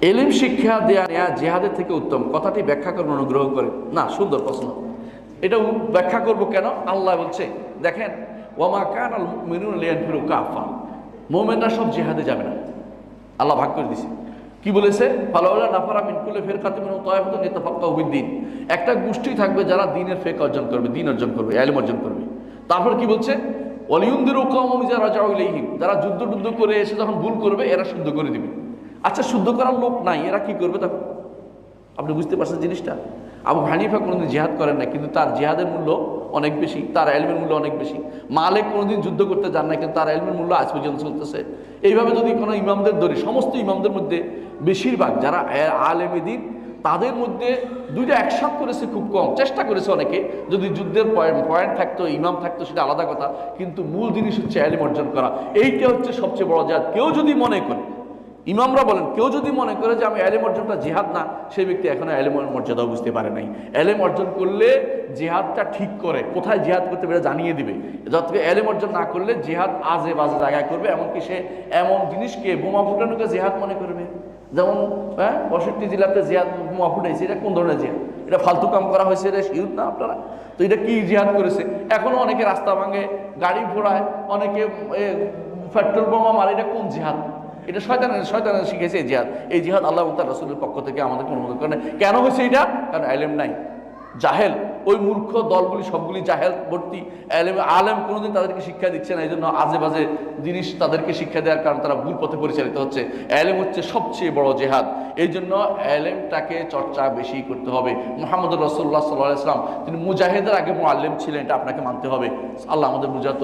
এলিম শিক্ষা দেয়া নেয়া জেহাদের থেকে উত্তম। কথাটি ব্যাখ্যা করবেন অনুগ্রহ করে। না, সুন্দর প্রশ্ন। এটা ব্যাখ্যা করব কেন? আল্লাহ বলছে, দেখেন, ওয়ামা কান আল মিনুন লিয়ান ফিরু কাফা মোমেনরা সব জেহাদে যাবে না। আল্লাহ ভাগ করে দিছে। কি বলেছে? ফালাউলা নাফারা মিন কুল্লি ফিরকাতিন মিন তায়ফাতুন ইয়াতাফাক্কাহু বিদ্দিন। একটা গোষ্ঠী থাকবে যারা দিনের ফেক অর্জন করবে, দিন অর্জন করবে ইলম অর্জন করবে। তারপর কি বলছে? ওয়ালিউনদিরু কওমাহুম ইযা রাজাউ ইলাইহিম। যারা যুদ্ধ টুদ্ধ করে এসে যখন ভুল করবে, এরা শুদ্ধ করে দিবে। আচ্ছা শুদ্ধ করার লোক নাই, এরা কি করবে তখন? আপনি বুঝতে পারছেন জিনিসটা? আবু হানিফা কোনোদিন জিহাদ করেন না কিন্তু তার জিহাদের মূল্য অনেক বেশি, তার এলমের মূল্য অনেক বেশি। মালিক কোনোদিন যুদ্ধ করতে যান না কিন্তু তার এলমের মূল্য আজ পর্যন্ত চলতেছে। এইভাবে যদি কোনো ইমামদের ধরি সমস্ত ইমামদের মধ্যে, বেশিরভাগ যারা আলেমে দিন, তাদের মধ্যে দুইটা একসাথ করেছে খুব কম। চেষ্টা করেছে অনেকে, যদি যুদ্ধের পয়েন্ট পয়েন্ট থাকতো, ইমাম থাকতো, সেটা আলাদা কথা, কিন্তু মূল জিনিস হচ্ছে এলিম অর্জন করা। এইটা হচ্ছে সবচেয়ে বড় জাত। কেউ যদি মনে করে ইমামরা বলেন, কেউ যদি মনে করে যে আমি এলেম অর্জনটা জেহাদ না, সেই ব্যক্তি এখনও এলেমের মর্যাদা বুঝতে পারে নাই। এলেম অর্জন করলে জেহাদটা ঠিক করে, কোথায় জেহাদ করতে পারে জানিয়ে দিবে। যতকে এলেম অর্জন না করলে জেহাদ আজে বাজে জায়গায় করবে, এমনকি সে এমন জিনিসকে বোমা ফুটানোকে জিহাদ মনে করবে। যেমন হ্যাঁ পঁয়ষট্টি জেলাতে জেহাদ বোমা ফুটাইছে, এটা কোন ধরনের জেহাদ? এটা ফালতু কাম করা হয়েছে এটা শিউর না আপনারা? তো এটা কি জিহাদ করেছে? এখনও অনেকে রাস্তা ভাঙে, গাড়ি ঘোড়ায়, অনেকে পেট্রোল বোমা মারে, এটা কোন জিহাদ? এটা শয়তানের শয়তানের শিখেছে এই জিহাদ। এই জিহাদ আল্লাহ তার রসুলের পক্ষ থেকে আমাদেরকে অনুমোদন করে। কেন হয়েছে এটা? কারণ আলেম নাই। জাহেল। ওই মূর্খ দলগুলি সবগুলি জাহেল ভর্তি। আলেম আলেম কোনোদিন তাদেরকে শিক্ষা দিচ্ছে না। এই জন্য আজে বাজে জিনিস তাদেরকে শিক্ষা দেওয়ার কারণ তারা ভুল পথে পরিচালিত হচ্ছে। আলেম হচ্ছে সবচেয়ে বড় জেহাদ। এই জন্য আলেমটাকে চর্চা বেশি করতে হবে। মোহাম্মদ রসুল্লাহ সাল্লাহ ইসলাম তিনি মুজাহিদের আগে মোয়াল্লেম ছিলেন। এটা আপনাকে মানতে হবে। আল্লাহ আমাদের বুঝাতে